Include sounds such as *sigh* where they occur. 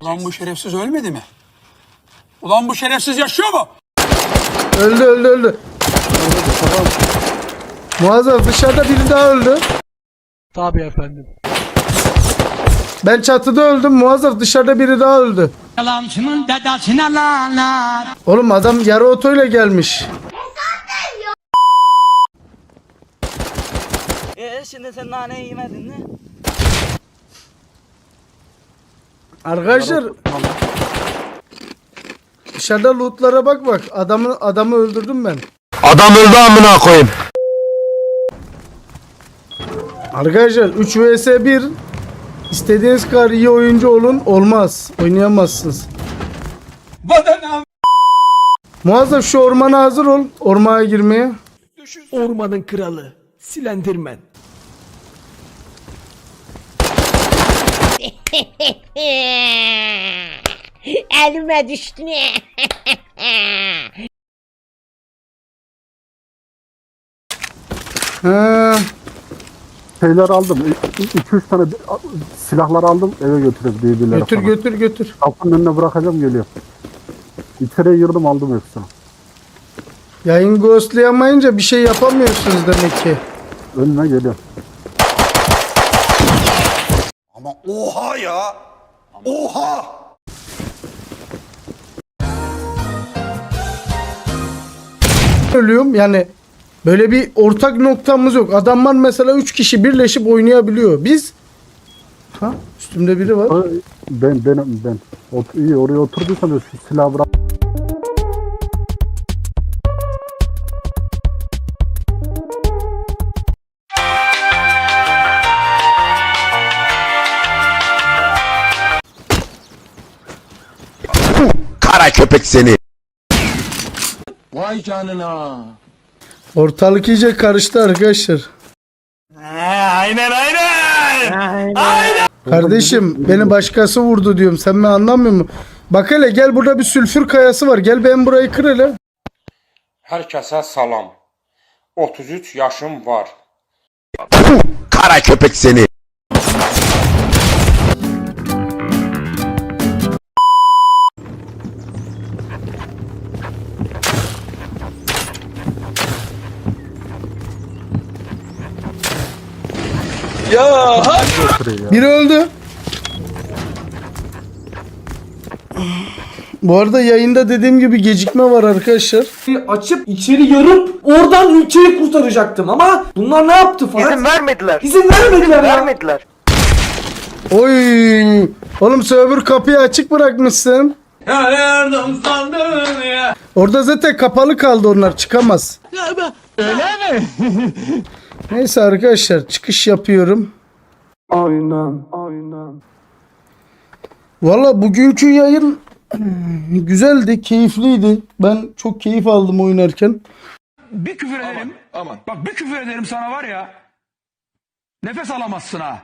Ulan bu şerefsiz ölmedi mi? Ulan bu şerefsiz yaşıyor mu? Öldü öldü öldü. Muazzam dışarıda biri daha öldü. Tabii efendim. Ben çatıda öldüm. Muazzaf dışarıda biri daha öldü. Yalancının dedesine lanet. Oğlum adam yarı otoyla gelmiş. Ee şimdi sen naneyi yemedin mi? Arkadaşlar dışarıda lootlara bak bak. Adamı adamı öldürdüm ben. Adam öldü amına koyayım. Arkadaşlar 3 vs 1 İstediğiniz kadar iyi oyuncu olun olmaz. Oynayamazsınız. Muazzaf şu ormana hazır ol. Ormana girmeye. Ormanın kralı. Silendirmen. *laughs* Elime düştü ne? Ha, şeyler aldım. 2-3 tane silahlar aldım eve götürüp birbirlerine götür falan. götür götür. Kapının önüne bırakacağım geliyor. İçeriye girdim aldım hepsini. Yayın ghostlayamayınca bir şey yapamıyorsunuz demek ki. Önüne geliyor. Ama oha ya. Oha. Ölüyorum yani böyle bir ortak noktamız yok. Adamlar mesela 3 kişi birleşip oynayabiliyor. Biz Ha üstümde biri var. Ben ben ben. Ot, iyi oraya şu silahı bırak. Köpek seni. Ortalık iyice karıştı arkadaşlar. Aynen aynen. Kardeşim beni başkası vurdu diyorum. Sen beni anlamıyor musun? Bak hele gel burada bir sülfür kayası var. Gel ben burayı kır hele. Herkese salam. 33 yaşım var. Kara köpek seni. Biri öldü. Bu arada yayında dediğim gibi gecikme var arkadaşlar. Açıp içeri yarıp oradan ülkeyi kurtaracaktım ama bunlar ne yaptı falan? İzin vermediler. İzin vermediler ya. Vermediler. Oy! Oğlum server kapıyı açık bırakmışsın. Orada zaten kapalı kaldı onlar çıkamaz. Öyle mi? *laughs* Neyse arkadaşlar çıkış yapıyorum. Aynen. Aynen. Valla bugünkü yayın *clears throat* güzeldi, keyifliydi. Ben çok keyif aldım oynarken. Bir küfür ederim. Aman. Bak bir küfür ederim sana var ya. Nefes alamazsın ha.